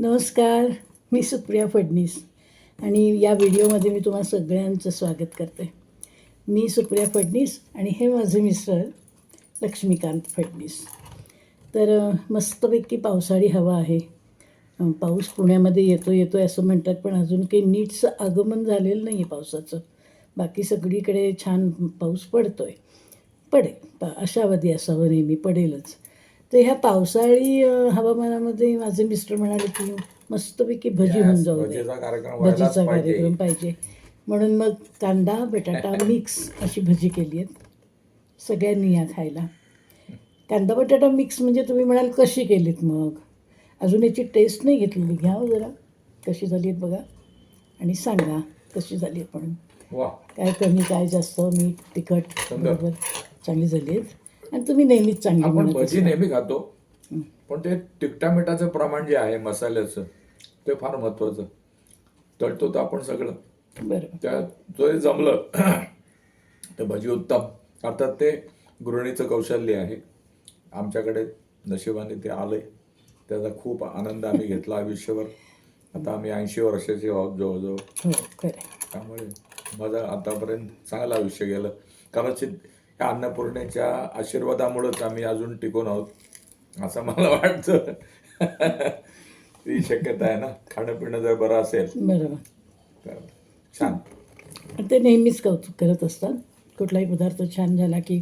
नमस्कार मी सुप्रिया फडणीस आणि या व्हिडिओमध्ये मी तुम्हा सगळ्यांचं स्वागत करते. मी सुप्रिया फडणीस आणि हे माझे मिस्टर लक्ष्मीकांत फडणीस. तर मस्तपैकी पावसाळी हवा आहे. पाऊस पुण्यामध्ये येतो येतो असं म्हणतात पण अजून काही नीटचं आगमन झालेलं नाही आहे पावसाचं. बाकी सगळीकडे छान पाऊस पडतो आहे पडेल पा अशावधी असावं नेहमी पडेलच. तर ह्या पावसाळी हवामानामध्ये माझे मिस्टर म्हणाले की मस्तपैकी भजी होऊन जाऊ भजीचा कार्यक्रम पाहिजे. म्हणून मग कांदा बटाटा मिक्स अशी भजी केली आहेत. सगळ्यांनी या खायला. कांदा बटाटा मिक्स म्हणजे तुम्ही म्हणाल कशी केलीत मग? अजून याची टेस्ट नाही घेतलेली. घ्या जरा. कशी झाली आहेत बघा. आणि सांगा कशी झाली वा. काय कमी काय जास्त मीठ तिखट. बरोबर. चांगली झाली आहेत. आणि तुम्ही नेहमीच चांगली आपण म्हणत भजी असाल. नेहमी खातो. पण ते तिखटा मिठाचं प्रमाण जे आहे मसाल्याचं ते फार महत्वाचं तळतो तर आपण सगळं. बरोबर. त्या जरी जमलं तर भजी उत्तम. अर्थात ते गृहिणीचं कौशल्य आहे. आमच्याकडे नशिबाने ते आलंय. त्याचा खूप आनंद आम्ही घेतला आयुष्यभर. आता आम्ही ऐंशी वर्षाचे आहोत जवळजवळ. हो खरं. त्यामुळे माझं आतापर्यंत चांगलं आयुष्य गेलं. कदाचित या अन्नपूर्णेच्या आशीर्वादामुळेच आम्ही अजून टिकून आहोत? असं मला वाटतं. ती शक्यता आहे ना? खाणं पिणं जर बरं असेल बरोबर. तर छान. ते नेहमीच कौतुक करत असतात. कुठलाही पदार्थ छान झाला की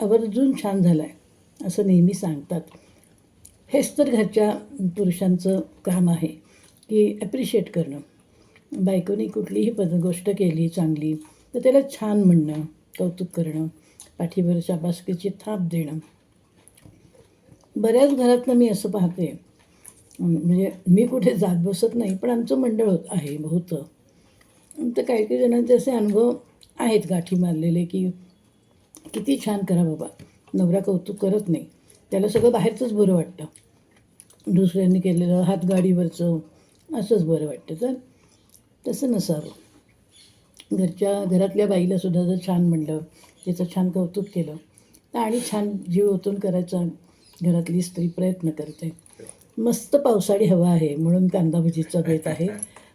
आवर्जून छान झाला आहे असं नेहमी सांगतात. हेच तर घरच्या पुरुषांचं काम आहे की ॲप्रिशिएट करणं. बायकोनी कुठलीही पद गोष्ट केली चांगली तर त्याला छान म्हणणं कौतुक करणं पाठीवर शाबासकीची थाप देणं. बऱ्याच घरातनं मी असं पाहते. म्हणजे मी कुठे जात बसत नाही पण आमचं मंडळ होत आहे होतं. तर काही काही जणांचे असे अनुभव आहेत गाठी मारलेले की किती छान करा बाबा. नवरा कौतुक करत नाही. त्याला सगळं बाहेरचंच बरं वाटतं. दुसऱ्यांनी केलेलं हातगाडीवरचं असंच बरं वाटतं. तर तसं नसावं. घरच्या घरातल्या बाईला सुद्धा जर छान म्हणलं तिचं छान कौतुक केलं. तर आणि छान जीव ओतून करायचा घरातली स्त्री प्रयत्न करते. मस्त पावसाळी हवा आहे म्हणून कांदा भजीचा बेत आहे.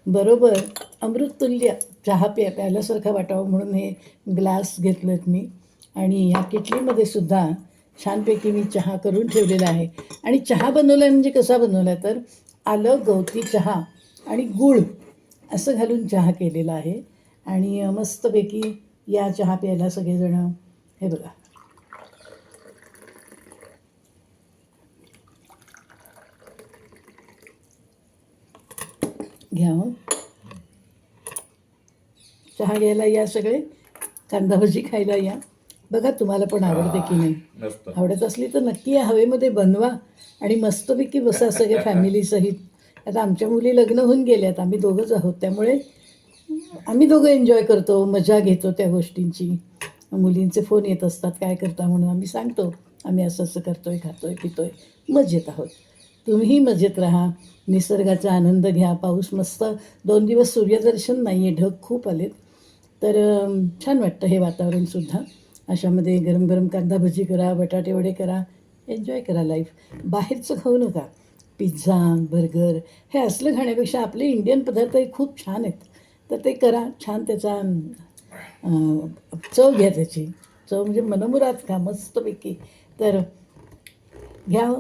बरोबर अमृततुल्य चहा प्या प्यायल्यासारखा वाटावं म्हणून हे ग्लास घेतलं आहेत मी. आणि ह्या किटलीमध्ये सुद्धा छानपैकी मी चहा करून ठेवलेला आहे. आणि चहा बनवला आहे म्हणजे कसा बनवला आहे तर आलं गवती चहा आणि गूळ असं घालून चहा केलेला आहे. आणि मस्तपैकी या चहा प्यायला सगळेजणं. हे बघा. घ्या हो. चहा घ्यायला या सगळे. कांदा भजी खायला या. बघा तुम्हाला पण आवडते की नाही. आवडत असली तर नक्की या हवेमध्ये बनवा आणि मस्तपैकी बसा सगळे फॅमिलीसहित आता आमच्या मुली लग्न होऊन गेल्यात. आम्ही दोघंच आहोत. त्यामुळे आम्ही दोघं एन्जॉय करतो मजा घेतो त्या गोष्टींची. मुलींचे फोन येत असतात काय करता? म्हणून आम्ही सांगतो आम्ही असं असं करतोय खातोय पितोय मजेत आहोत. तुम्हीही मजेत राहा निसर्गाचा आनंद घ्या पाऊस मस्त दोन दिवस सूर्यदर्शन नाही आहे ढग खूप आलेत. तर छान वाटतं हे वातावरणसुद्धा अशामध्ये गरम गरम कांदा भजी करा बटाटे वडे करा एन्जॉय करा लाईफ बाहेरचं खाऊ नका. पिझ्झा बर्गर हे असलं खाण्यापेक्षा आपले इंडियन पदार्थ हे खूप छान आहेत. तर ते करा. छान त्याचा चव घ्या त्याची. चव म्हणजे मनमुराद खा मस्तपैकी. तर घ्या हो.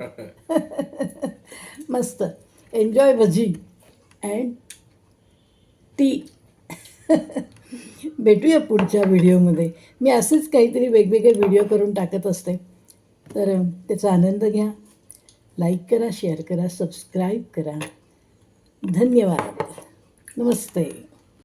मस्त. एन्जॉय भजी अँड टी भेटूया पुढच्या व्हिडिओमध्ये. मी असेच काहीतरी वेगवेगळे व्हिडिओ करून टाकत असते. तर त्याचा आनंद घ्या. लाईक करा शेअर करा सबस्क्राईब करा. धन्यवाद. नमस्ते